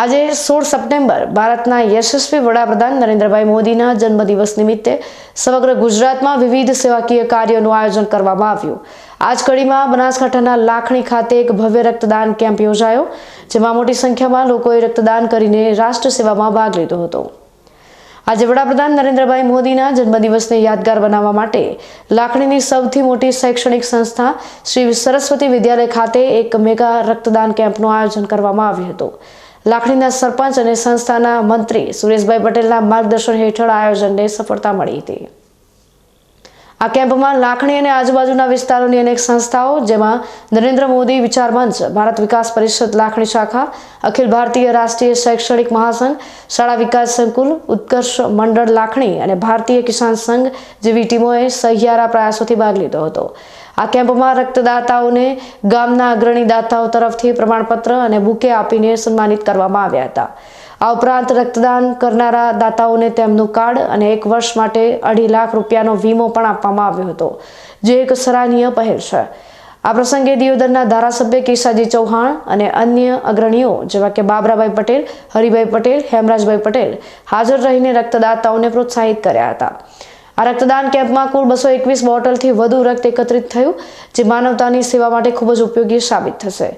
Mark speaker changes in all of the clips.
Speaker 1: આજે સોળ સપ્ટેમ્બર ભારતના યશસ્વી વડાપ્રધાન નરેન્દ્રભાઈ મોદીના જન્મદિવસ નિમિત્તે સમગ્ર ગુજરાતમાં વિવિધ સેવાકીય કાર્યોનું આયોજન કરવામાં આવ્યું. આ જ કડીમાં બનાસકાંઠાના લાખણી ખાતે એક ભવ્ય રક્તદાન કેમ્પ યોજાયો, જેમાં મોટી સંખ્યામાં લોકોએ રક્તદાન કરીને રાષ્ટ્ર સેવામાં ભાગ લીધો હતો. આજે વડાપ્રધાન નરેન્દ્રભાઈ મોદીના જન્મદિવસને યાદગાર બનાવવા માટે લાખણીની સૌથી મોટી શૈક્ષણિક સંસ્થા શ્રી સરસ્વતી વિદ્યાલય ખાતે એક મેગા રક્તદાન કેમ્પનું આયોજન કરવામાં આવ્યું હતું. લાખણીના સરપંચ અને સંસ્થાના મંત્રી સુરેશભાઈ પટેલના માર્ગદર્શન હેઠળ આયોજનને સફળતા મળી હતી. આ કેમ્પમાં લાખણી અને આજુબાજુના વિસ્તારોની અનેક સંસ્થાઓ, જેમાં નરેન્દ્ર મોદી વિચાર મંચ, ભારત વિકાસ પરિષદ લાખણી શાખા, અખિલ ભારતીય રાષ્ટ્રીય શૈક્ષણિક મહાસંઘ, શાળા વિકાસ સંકુલ, ઉત્કર્ષ મંડળ લાખણી અને ભારતીય કિસાન સંઘ જેવી ટીમોએ સહિયારા પ્રયાસોથી ભાગ લીધો હતો. આ કેમ્પમાં રક્તદાતાઓને ગામના અગ્રણી દાતાઓ તરફથી પ્રમાણપત્ર અને બુકે આપીને સન્માનિત કરવામાં આવ્યા હતા. આ ઉપરાંત રક્તદાન કરનારા દાતાઓને તેમનું કાર્ડ અને એક વર્ષ માટે અઢી લાખ રૂપિયાનો વીમો પણ આપવામાં આવ્યો હતો, જે એક સરાહનીય પહેલ છે. આ પ્રસંગે દિયોદરના ધારાસભ્ય કેશાજી ચૌહાણ અને અન્ય અગ્રણીઓ જેવા કે બાબરાભાઈ પટેલ, હરિભાઈ પટેલ, હેમરાજભાઈ પટેલ હાજર રહીને રક્તદાતાઓને પ્રોત્સાહિત કર્યા હતા. આ રક્તદાન કેમ્પમાં કુલ બસો એકવીસ બોટલથી વધુ રક્ત એકત્રિત થયું, જે માનવતાની સેવા માટે ખૂબ જ ઉપયોગી સાબિત થશે.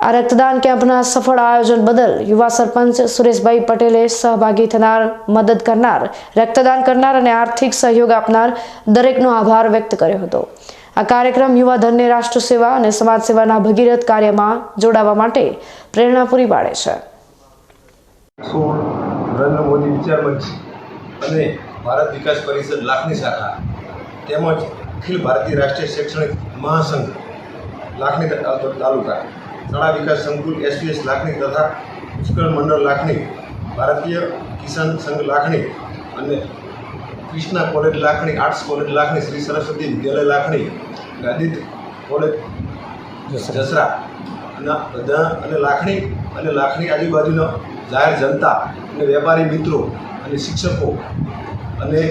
Speaker 1: આ રક્તદાન કેમ્પના સફળ આયોજન બદલ યુવા સરપંચ સુરેશભાઈ પટેલે સહભાગી થનાર, મદદ કરનાર, રક્તદાન કરનાર અને આર્થિક સહયોગ આપનાર દરેકનો આભાર વ્યક્ત કર્યો હતો. આ કાર્યક્રમ યુવા ધનને રાષ્ટ્ર સેવા અને સમાજ સેવાના ભગીરથ કાર્યમાં જોડાવા માટે પ્રેરણા પૂરી પાડે છે.
Speaker 2: અને ભારત વિકાસ પરિષદ લાખની શાખા, તેમજ અખિલ ભારતીય રાષ્ટ્રીય શૈક્ષણિક મહાસંઘ લાખની તાલુકા. શાળા વિકાસ સંકુલ એસપીએસ લાખણી તથા પુષ્કળ મંડળ લાખણી ભારતીય કિસાન સંઘ લાખણી અને Krishna college Lakhani arts college Lakhani Shri Saraswati Vidyalaya Lakhani ગાદિત college, Jasra બધા અને લાખણી અને લાખણી આજુબાજુના જાહેર જનતા અને વેપારી મિત્રો અને શિક્ષકો અને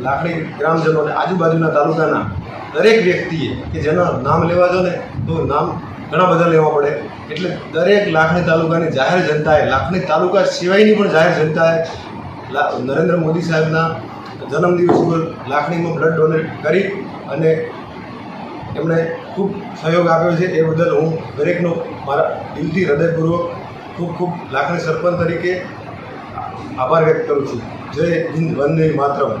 Speaker 2: લાખણી ગ્રામજનો અને આજુબાજુના તાલુકાના દરેક વ્યક્તિએ કે જેના નામ લેવા જો ને તો નામ ઘણા બધા લેવા પડે. એટલે દરેક લાખણી તાલુકાની જાહેર જનતાએ લાખણી તાલુકા સિવાયની પણ જાહેર જનતાએ નરેન્દ્ર મોદી સાહેબના જન્મદિવસ ઉપર લાખણીમાં બ્લડ ડોનેટ કરી અને એમણે ખૂબ સહયોગ આપ્યો છે. એ બદલ હું દરેકનો મારા દિલથી હૃદયપૂર્વક ખૂબ ખૂબ લાખણી સરપંચ તરીકે આભાર વ્યક્ત કરું છું. જય હિન્દ, વંદે માતરમ.